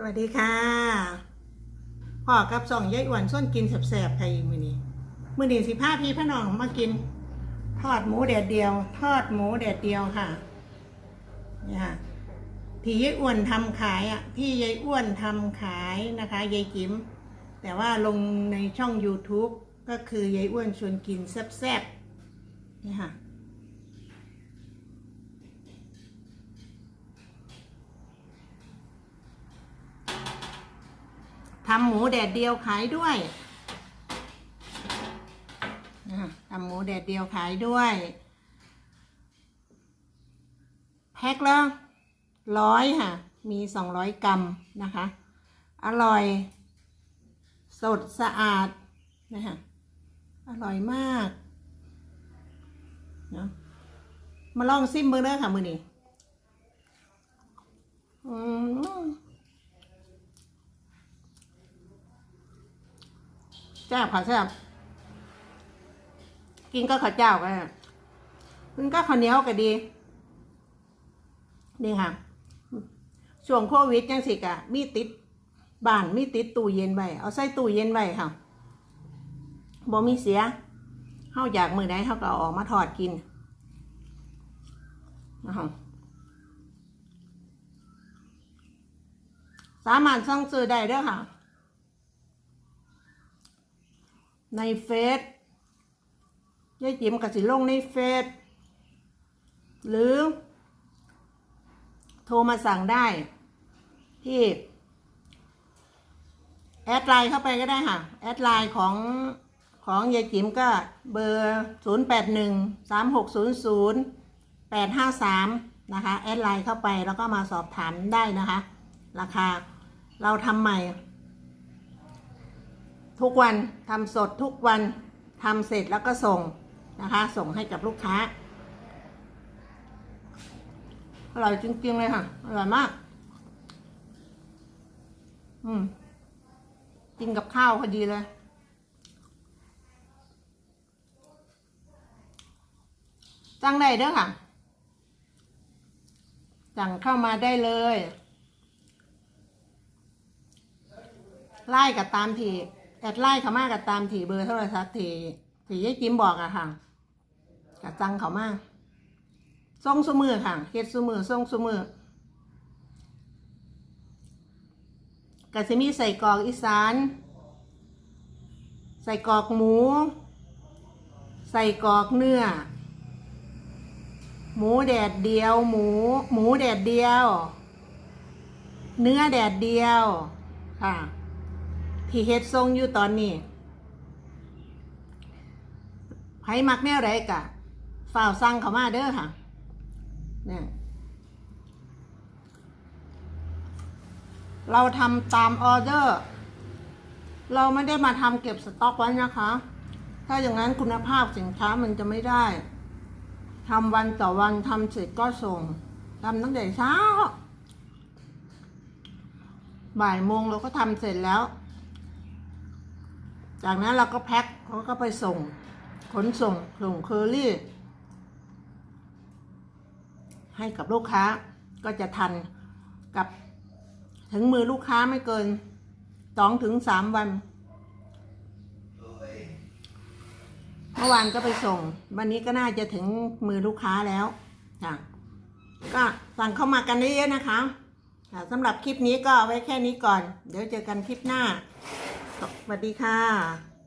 สวัสดีค่ะพ่อกับสองยายอ้วนส้นกินแสบๆค่ะอีกมือนี้มือนี้สิพาพี่พน้องมากิน ทอดหมูแดดเดียว ทอดหมูแดดเดียวค่ะนี่ค่ะที่ยายอ้วนทำขายอะที่ยายอ้วนทำขายนะคะยายจิ๋มแต่ว่าลงในช่อง YouTube ก็คือยายอ้วนชวนกินแซ่บๆนี่ค่ะ ทำหมูแดดเดียวขายด้วยทำหมูแดดเดียวขายด้วย แพ็คละร้อยค่ะ มีสองร้อยกรัมนะคะ อร่อย สดสะอาดนะคะอร่อยมากเนาะมาลองซิมเบอร์เด้อค่ะมือนี้อืม แซ่บค่ะแซ่บกินก็ข้าวเจ้าก็กินก็ข้าวเหนียวก็ดีนี่ค่ะช่วงโควิดยังสิกะมีติดบ้านมีติดตู้เย็นไว้เอาใส่ตู้เย็นไว้ค่ะบ่มีเสียเฮาอยากมือใดเฮาก็อออกมาทอดกินนะคะสามารถสั่งซื้อได้เด้อค่ะ ในเฟซยายจิ๋มกับสิลงในเฟซหรือ โทรมาสั่งได้ ที่ แอดไลน์เข้าไปก็ได้ค่ะ แอดไลน์ของของยายจิ๋มก็เบอร์ 0 8 1 3 6 0 0 8 5 3 นะคะ แอดไลน์เข้าไปแล้วก็มาสอบถามได้นะคะ ราคาเราทำใหม่ ทุกวันทำสดทุกวันทำเสร็จแล้วก็ส่งนะคะ ส่งให้กับลูกค้า อร่อยจริงๆเลยค่ะ อร่อยมาก อืมกินกับข้าวพอดีเลยจังได้เด้อค่ะ สั่งเข้ามาได้เลย ไล่กับตามที่ แอดไล่เขามากกับตามที่เบอร์โทรศัพท์ที่ที่ยายจิมบอกอะค่ะกับจังเขามากส่งสมือค่ะเฮ็ดสมือส่งสมือก็จะมีใส่กรอกอีสาน ใส่กรอกหมู ใส่กรอกเนื้อ หมูแดดเดียว หมู หมูแดดเดียว เนื้อแดดเดียวค่ะ ที่เฮ็ดทรงอยู่ตอนนี้ไผมักแนวไรกะฝ่าวสั่งเขามาเด้อค่ะเนี่ยเราทำตามออเดอร์ เราไม่ได้มาทำเก็บสต็อกไว้นะคะ ถ้าอย่างนั้นคุณภาพสินค้ามันจะไม่ได้ทำวันต่อวันทำเสร็จก็ส่งทำตั้งแต่เช้า บ่ายโมงเราก็ทำเสร็จแล้ว จากนั้นเราก็แพ็คเขาก็ไปส่ง ขนส่งส่งเคอรี่ ให้กับลูกค้าก็จะทันกับถึงมือลูกค้าไม่เกินสองถึงสามวันเมื่อวานก็ไปส่ง วันนี้ก็น่าจะถึงมือลูกค้าแล้วค่ะก็สั่งเข้ามากันเยอะๆนะคะสำหรับคลิปนี้ก็ไว้แค่นี้ก่อน เดี๋ยวเจอกันคลิปหน้า สวัสดีค่ะ